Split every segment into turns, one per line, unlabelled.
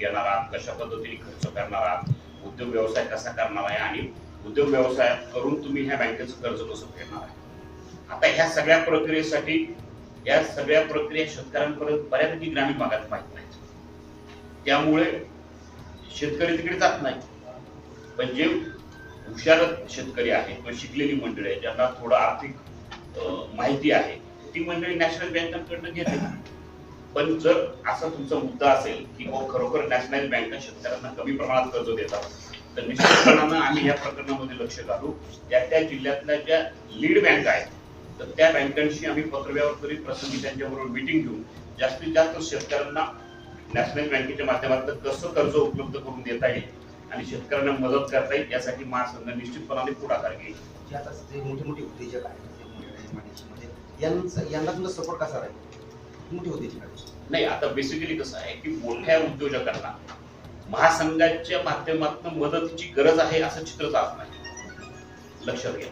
घेणार आहात कशा पद्धतीने खर्च करणार आहात उद्योग व्यवसाय कसा करणार आहे आणि उद्योग व्यवसाय करून तुम्ही ह्या बँकेचं कर्ज कसं फेडणार आहे? आता ह्या सगळ्या प्रक्रियेसाठी या सगळ्या प्रक्रिया शेतकऱ्यांपर्यंत बऱ्यापैकी ग्रामीण भागात माहीत नाहीत. त्यामुळे शेतकरी तिकडे जात नाही पण जे हुशार शेतकरी आहेत किंवा शिकलेली मंडळी आहे ज्यांना थोडं आर्थिक माहिती आहे ती मंडळी नॅशनल बँकांकडनं घेते पण जर असा तुमचा मुद्दा असेल की हो, खरोखर नॅशनल बँक शेतकऱ्यांना कमी प्रमाणात कर्ज देतात तर निश्चितपणानं आम्ही या प्रकरणामध्ये लक्ष घालू. त्या त्या जिल्ह्यातल्या ज्या लीड बँक आहेत तर त्या बँकांशी आम्ही पत्रव्यवहार करीत प्रसंगी त्यांच्याबरोबर मिटिंग घेऊन जास्तीत जास्त शेतकऱ्यांना नॅशनल बँकेच्या माध्यमातून कसं कर्ज उपलब्ध करून देता येईल आणि शेतकऱ्यांना मदत करता येईल यासाठी महासंघ निश्चितपणाने पुढाकार घेईल.
जे आता मोठे मोठे उद्योजक आहेत यांचा यांना तुमचा सपोर्ट कसा राहील? मोठे उद्योजक
नाही आता बेसिकली कसं आहे की मोठ्या उद्योजकांना महासंघाच्या माध्यमातून मदतीची गरज आहे असं चित्र जात नाही. लक्षात घ्या.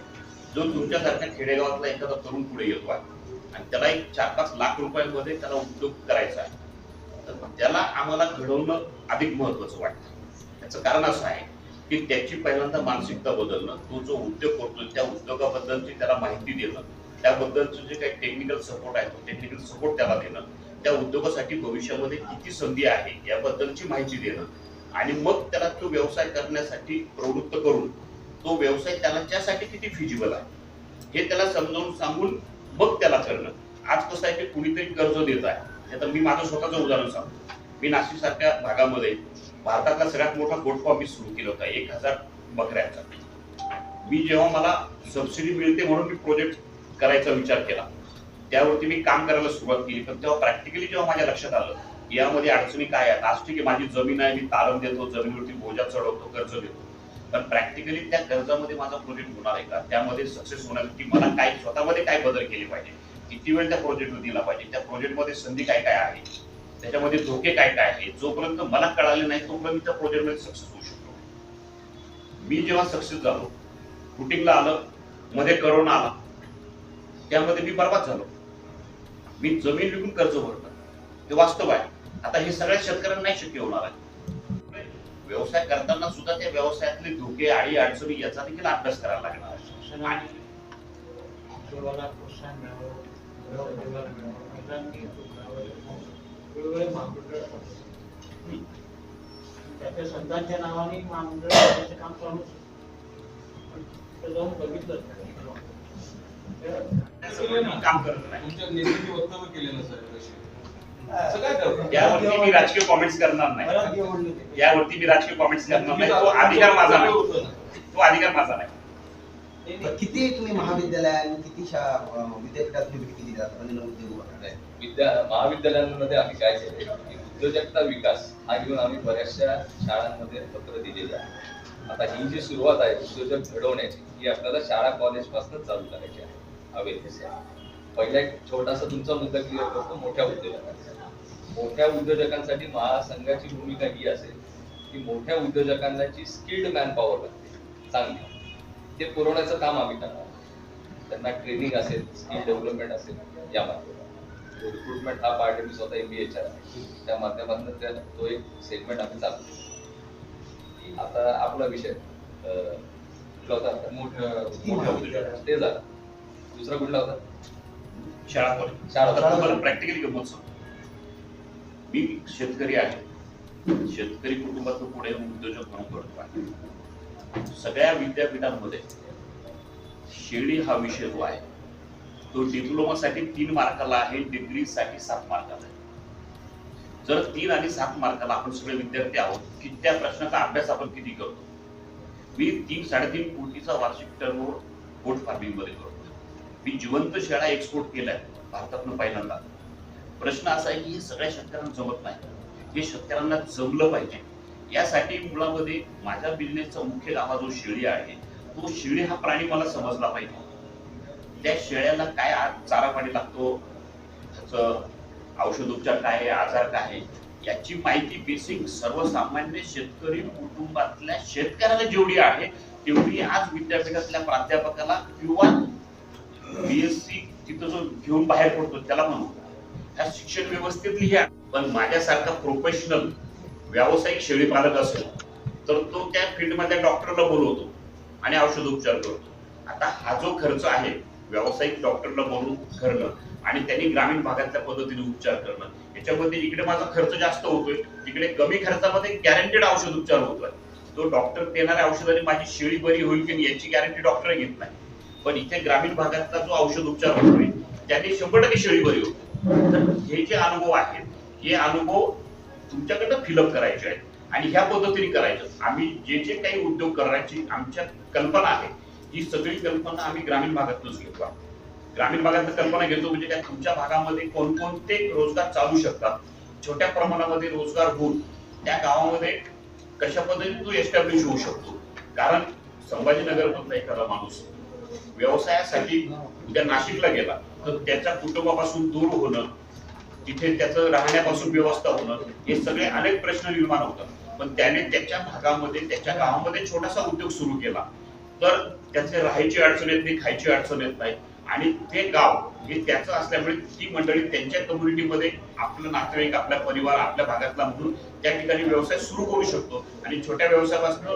जो तुमच्यासारख्या खेडेगावातला एखादा तरुण पुढे येतो आहे आणि त्याला एक चार पाच लाख रुपयांमध्ये त्याला उद्योग करायचा आहे तर त्याला आम्हाला घडवणं अधिक महत्वाचं वाटतं. त्याचं कारण असं आहे की त्याची पहिल्यांदा मानसिकता बदलणं तो जो उद्योग करतो त्या उद्योगाबद्दलची त्याला माहिती देणं त्याबद्दलचं जे काही टेक्निकल सपोर्ट आहे तो टेक्निकल सपोर्ट त्याला देणं. त्या उद्योगासाठी भविष्यामध्ये किती संधी आहे याबद्दलची माहिती देणं. आणि मग त्याला तो व्यवसाय करण्यासाठी प्रवृत्त करून तो व्यवसाय त्याला त्यासाठी किती फिजिबल आहे हे त्याला समजावून सांगून मग त्याला करणं. आज कसं आहे की कुणीतरी कर्ज देत आहे. आता मी माझं स्वतःचं उदाहरण सांगतो. मी नाशिक सारख्या भागामध्ये भारतातला सगळ्यात मोठा गोट फॉर्म मी सुरू केला होता एक हजार बकऱ्यांचा. मी जेव्हा मला सबसिडी मिळते म्हणून मी प्रोजेक्ट करायचा विचार केला. त्यावरती मी काम करायला सुरुवात केली. पण तेव्हा प्रॅक्टिकली जेव्हा माझ्या लक्षात आलं यामध्ये अडचणी काय आहेत? आज ठीक आहे माझी जमीन आहे मी तारण देतो जमिनीवरती बोजा चढवतो कर्ज देतो. पण प्रॅक्टिकली त्या कर्जामध्ये माझा प्रोजेक्ट होणार आहे का? त्यामध्ये सक्सेस होण्यासाठी मला काय स्वतःमध्ये काय बदल केले पाहिजे? किती वेळ त्या प्रोजेक्टवर दिला पाहिजे? त्या प्रोजेक्टमध्ये संधी काय काय आहे? त्याच्यामध्ये धोके काय काय आहे जोपर्यंत मला कळाले नाही तोपर्यंत मी त्या प्रोजेक्टमध्ये सक्सेस होऊ शकतो. मी जेव्हा सक्सेस झालो शूटिंगला आलं मध्ये करोना आला त्यामध्ये मी बर्बाद झालो. मी जमीन विकून कर्ज भरतो. हे वास्तव आहे. आता हे सगळ्या शेतकऱ्यांना नाही शक्य होणार आहे. व्यवसाय करताना सुद्धा त्या व्यवसायातले धोके आणि अडचणी याचा देखील अभ्यास करायला लागणार आहे. आणि.
त्याच्या नावाने महामंडळ काम चालू जाऊन बघितलं
काम करत नाही.
तुमच्या नेत्यांनी वक्तव्य केले ना सर तसे. असं काय करता?
यावरती मी राजकीय कॉमेंट्स करणार नाही. यावरती मी राजकीय कॉमेंट्स करणार नाही. तो अधिकार माझा नाही.
होतं ना.
तो अधिकार माझा नाही.
पण किती तुम्ही महाविद्यालय आणि किती विद्यापीठात तुम्ही भेट केली जातात उद्योग?
विद्या महाविद्यालयांमध्ये आम्ही काय केले? की उद्योजकता विकास हा घेऊन आम्ही बऱ्याचशा शाळांमध्ये पत्र दिलेले आहे आता ही जी सुरुवात आहे उद्योजक घडवण्याची ही आपल्याला शाळा कॉलेजपासून चालू करायची आहे अवेअरनेस पहिला एक छोटासा तुमचा मुद्दा क्लिअर करतो मोठ्या उद्योजकांचा मोठ्या उद्योजकांसाठी महासंघाची भूमिका ही असेल की मोठ्या उद्योजकांना जी स्किल्ड मॅन पॉवर लागते चांगली. ते पुरवण्याचं काम आम्ही करणार त्यांना ट्रेनिंग असेल स्किल डेव्हलपमेंट असेल या माध्यमातून. रिक्रुटमेंट हा पार्ट मी स्वतः एमबीए आहे त्या माध्यमातून त्या तो एक सेगमेंट आम्ही चालू केला. आता आपला विषय कुठला होता?
मोठ्या
उद्योजकांना.
ते झाला. दुसरा कुठला होता?
शाळा कॉलेज.
शाळा
प्रॅक्टिकली गमत मी शेतकरी आहे. शेतकरी कुटुंबातून पुढे उद्योजक म्हणून करतो आहे. सगळ्या विद्यापीठांमध्ये शेळी हा विषय जो आहे तो डिप्लोमासाठी तीन मार्काला आहे डिग्रीसाठी सात मार्काला आहे. जर तीन आणि सात मार्काला आपण सगळे विद्यार्थी आहोत की त्या प्रश्नाचा अभ्यास आपण किती करतो? मी तीन साडेतीन कोटीचा वार्षिक टर्नओव्हर गोट फार्मिंगमध्ये करतो. मी जिवंत शेळा एक्सपोर्ट केलाय भारतातून पहिल्यांदा. प्रश्न असा आहे की हे सगळ्या शेतकऱ्यांना जमत नाही. हे शेतकऱ्यांना जमलं पाहिजे. यासाठी मुळामध्ये माझ्या बिझनेसचा मुख्य गावा जो शेळी आहे तो शेळी हा प्राणी मला समजला पाहिजे. त्या शेळ्याला काय चारा पाणी लागतो? त्याचं औषधोपचार काय आहे आजार काय आहे याची माहिती बेसिक सर्वसामान्य शेतकरी कुटुंबातल्या शेतकऱ्याला जेवढी आहे तेवढी आज विद्यापीठातल्या प्राध्यापकाला किंवा बीएससी तिथं जो घेऊन बाहेर पडतो त्याला म्हणू ह्या शिक्षण व्यवस्थेत लिहा आहे. पण माझ्यासारखा प्रोफेशनल व्यावसायिक शेळीपालक असेल तर तो त्या फील्डमध्ये डॉक्टरला बोलवतो आणि औषधोपचार करतो आता हा जो खर्च आहे व्यावसायिक डॉक्टरला बोलून करणं आणि त्यांनी ग्रामीण भागातल्या पद्धतीने उपचार करणं. याच्यामध्ये इकडे माझा खर्च जास्त होतोय तिकडे कमी खर्चामध्ये गॅरंटेड औषध उपचार होतोय. तो डॉक्टर देणाऱ्या औषधाने माझी शेळी बरी होईल की याची गॅरंटी डॉक्टर घेत नाही. पण इथे ग्रामीण भागातला जो औषध उपचार होतोय त्याने शंभर टक्के शेळी बरी होते. तर हे जे अनुभव आहेत हे अनुभव तुमच्याकडनं फिलअप करायचे आहेत आणि ह्या पद्धतीने करायचं आम्ही जे जे काही उद्योग करायची आमच्या कल्पना आहे ही सगळी कल्पना आम्ही ग्रामीण भागातूनच घेतो. ग्रामीण भागातून कल्पना घेतो म्हणजे काय तुमच्या भागामध्ये कोणकोणते रोजगार चालू शकतात. छोट्या प्रमाणामध्ये रोजगार होऊन त्या गावामध्ये कशा पद्धतीने तो एस्टॅब्लिश होऊ शकतो. कारण संभाजीनगर मधला एखादा माणूस व्यवसायासाठी उद्या नाशिकला गेला तर त्याच्या कुटुंबापासून दूर होणं तिथे त्याचं राहण्यापासून व्यवस्था होणं हे सगळे अनेक प्रश्न निर्माण होतात. पण त्याने त्याच्या भागामध्ये त्याच्या गावामध्ये छोटासा उद्योग सुरू केला. तर त्याचे राहायची अडचण येत नाही खायची अडचण येत नाही. आणि ते गाव हे त्याचं असल्यामुळे ती मंडळी त्यांच्या कम्युनिटीमध्ये आपलं नातेवाईक आपला परिवार आपल्या भागातला म्हणून त्या ठिकाणी व्यवसाय सुरू करू शकतो. आणि छोट्या व्यवसायापासून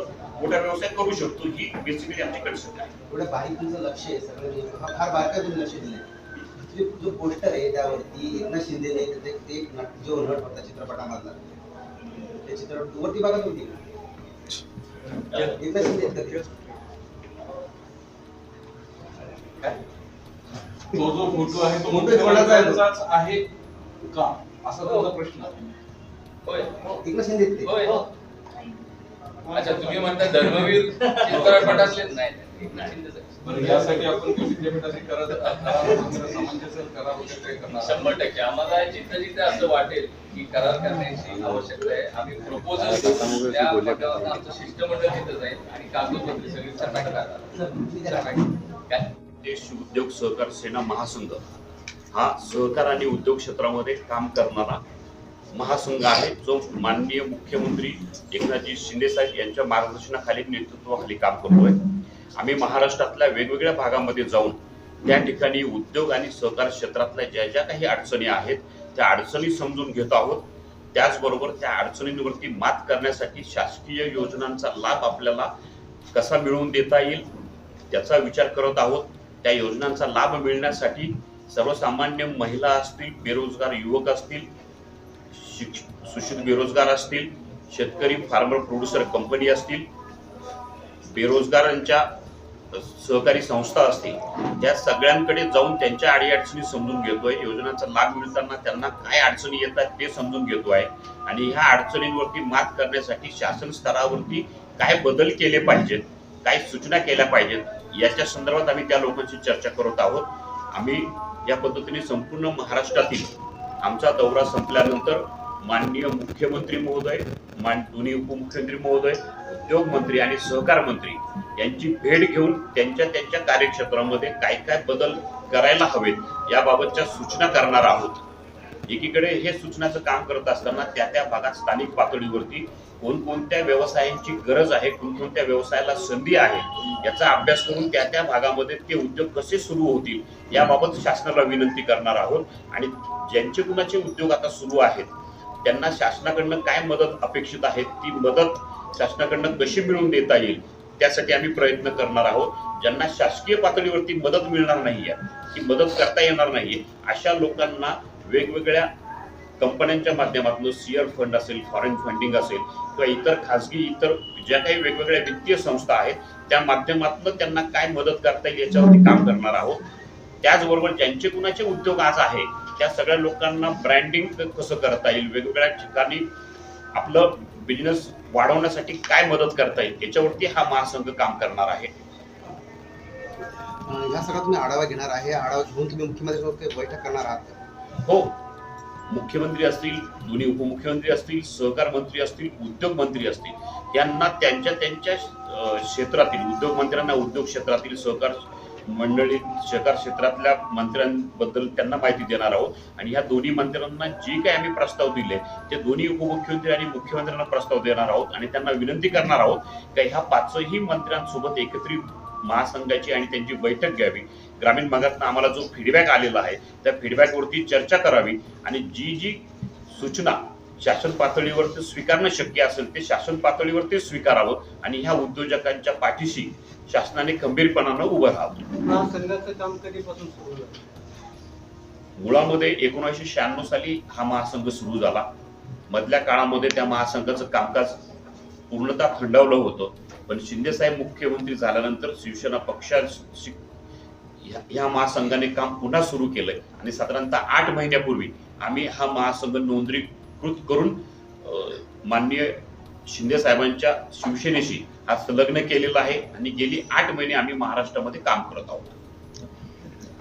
मोठा व्यवसाय करू शकतो. ही बेसिकली आमची कन्सेप्ट आहे.
एवढं बारीक तुमचं लक्ष आहे सगळं म्हणजे फार बारकाई तुम्ही लक्ष दिलं दुसरी जो पोस्टर आहे त्यावरती एकनाथ शिंदेने ते ते एक नट जो नट होता चित्रपटामधला. त्या चित्रपट वरती बघत होती एकनाथ शिंदे. ते?
तो जो फोटो आहे तो
कोणाचा आहे.
का? असा त्यांचा प्रश्न आहे.
होय.
एकनाथ शिंदे आहेत ते?
होय. अच्छा तुम्ही म्हणता धर्मवीर चित्रपटातले नाही.
बरं यासाठी आपण काही विद्यापीठाशी करत करार वगैरे सामंजस्य करार वगैरे काही करणार
शंभर टक्के. आम्हाला जिथं जिथं असं वाटेल की करार करण्याची आवश्यकता आहे. आम्ही प्रपोजल त्या भागावर आमचं शिष्टमंडळ तिथं जाईल आणि कागदपत्रे सगळी करणार काय?
देश उद्योग सहकार सेना महासंघ हा सहकार आणि उद्योग क्षेत्रामध्ये काम करणारा महासंघ आहे. जो माननीय मुख्यमंत्री एकनाथजी शिंदेसाहेब यांच्या मार्गदर्शनाखाली नेतृत्वाखाली काम करतोय. आम्ही महाराष्ट्रातल्या वेगवेगळ्या भागामध्ये जाऊन त्या ठिकाणी उद्योग आणि सहकार क्षेत्रातल्या ज्या ज्या काही अडचणी आहेत त्या अडचणी समजून घेत आहोत. त्याचबरोबर त्या अडचणींवरती मात करण्यासाठी शासकीय योजनांचा लाभ आपल्याला कसा मिळवून देता येईल त्याचा विचार करत आहोत. त्या योजनांचा लाभ मिळण्यासाठी सर्वसामान्य महिला असतील बेरोजगार युवक असतील सुशिक्षित बेरोजगार असतील शेतकरी फार्मर प्रोड्युसर कंपनी असतील बेरोजगारांच्या सहकारी संस्था असतील त्या सगळ्यांकडे जाऊन त्यांच्या अडीअडचणी समजून घेतोय. योजनांचा लाभ मिळताना त्यांना काय अडचणी येतात ते समजून घेतोय. आणि ह्या अडचणींवरती मात करण्यासाठी शासन स्तरावरती काय बदल केले पाहिजेत काय सूचना केल्या पाहिजेत याच्या संदर्भात आम्ही त्या लोकांशी चर्चा करत आहोत. आम्ही या पद्धतीने संपूर्ण महाराष्ट्रातील आमचा दौरा संपल्यानंतर माननीय मुख्यमंत्री महोदय मान दोन्ही उपमुख्यमंत्री महोदय उद्योग मंत्री आणि सहकार मंत्री यांची भेट घेऊन त्यांच्या त्यांच्या कार्यक्षेत्रामध्ये काय काय बदल करायला हवेत याबाबतच्या सूचना करणार आहोत. एकीकडे हे सूचनाचं काम करत असताना त्या त्या भागात स्थानिक पातळीवरती कोणकोणत्या व्यवसायांची गरज आहे कोणकोणत्या व्यवसायाला संधी आहे याचा अभ्यास करून त्या त्या भागामध्ये ते उद्योग कसे सुरू होतील याबाबत शासनाला विनंती करणार आहोत. आणि ज्यांचे कुणाचे उद्योग आता सुरू आहेत त्यांना शासनाकडनं काय मदत अपेक्षित आहे ती मदत शासनाकडनं कशी मिळवून देता येईल त्यासाठी आम्ही प्रयत्न करणार आहोत. ज्यांना शासकीय पातळीवरती मदत मिळणार नाहीये ती मदत करता येणार नाहीये अशा लोकांना वेगवेगळ्या कंपन्यांच्या माध्यमातून सिअर फंड असेल फॉरेन फंडिंग असेल किंवा इतर खासगी इतर ज्या काही वेगवेगळ्या वित्तीय संस्था आहेत त्या माध्यमातून त्यांना काय मदत करता येईल याच्यावरती काम करणार आहोत. त्याचबरोबर ज्यांचे कुणाचे उद्योग आज आहे त्या सगळ्या लोकांना ब्रँडिंग कसं करता येईल वेगवेगळ्या ठिकाणी आपलं बिझनेस वाढवण्यासाठी काय मदत करता येईल याच्यावरती हा महासंघ काम करणार आहे.
अं, ह्या सगळा तुम्ही आढावा घेणार आहे. आढावा घेऊन तुम्ही मुख्यमंत्र्यांसोबत काही बैठक करणार आहात?
हो. मुख्यमंत्री असतील दोन्ही उपमुख्यमंत्री असतील सहकार मंत्री असतील उद्योग मंत्री असतील यांना त्यांच्या त्यांच्या क्षेत्रातील उद्योग मंत्र्यांना उद्योग क्षेत्रातील सहकार मंडळी सहकार क्षेत्रातल्या मंत्र्यांबद्दल त्यांना माहिती देणार आहोत. आणि ह्या दोन्ही मंत्र्यांना जे काही आम्ही प्रस्ताव दिले ते दोन्ही उपमुख्यमंत्री आणि मुख्यमंत्र्यांना प्रस्ताव देणार आहोत आणि त्यांना विनंती करणार आहोत का ह्या पाचही मंत्र्यांसोबत एकत्रित महासंघाची आणि त्यांची बैठक घ्यावी. ग्रामीण भागातनं आम्हाला जो फीडबॅक आलेला आहे त्या फीडबॅकवरती चर्चा करावी आणि जी जी सूचना शासन पातळीवरती स्वीकारणं शक्य असेल ते शासन पातळीवरती स्वीकारावं आणि ह्या उद्योजकांच्या पाठीशी शासनाने खंबीरपणानं उभं राहावं. मुळामध्ये एकोणीसशे शहाण्णव साली हा महासंघ सुरू झाला. मधल्या काळामध्ये त्या महासंघाचं कामकाज पूर्णतः थंडावलं होतं. पण शिंदेसाहेब मुख्यमंत्री झाल्यानंतर शिवसेना पक्षा या महासंघाने काम पुन्हा सुरू केलंय. आणि साधारणतः आठ महिन्यापूर्वी आम्ही हा महासंघ नोंदणीकृत करून माननीय शिंदे साहेबांच्या शिवसेनेशी हा संलग्न केलेला आहे आणि गेली आठ महिने आम्ही महाराष्ट्रामध्ये काम करत आहोत.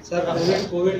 Sir Covid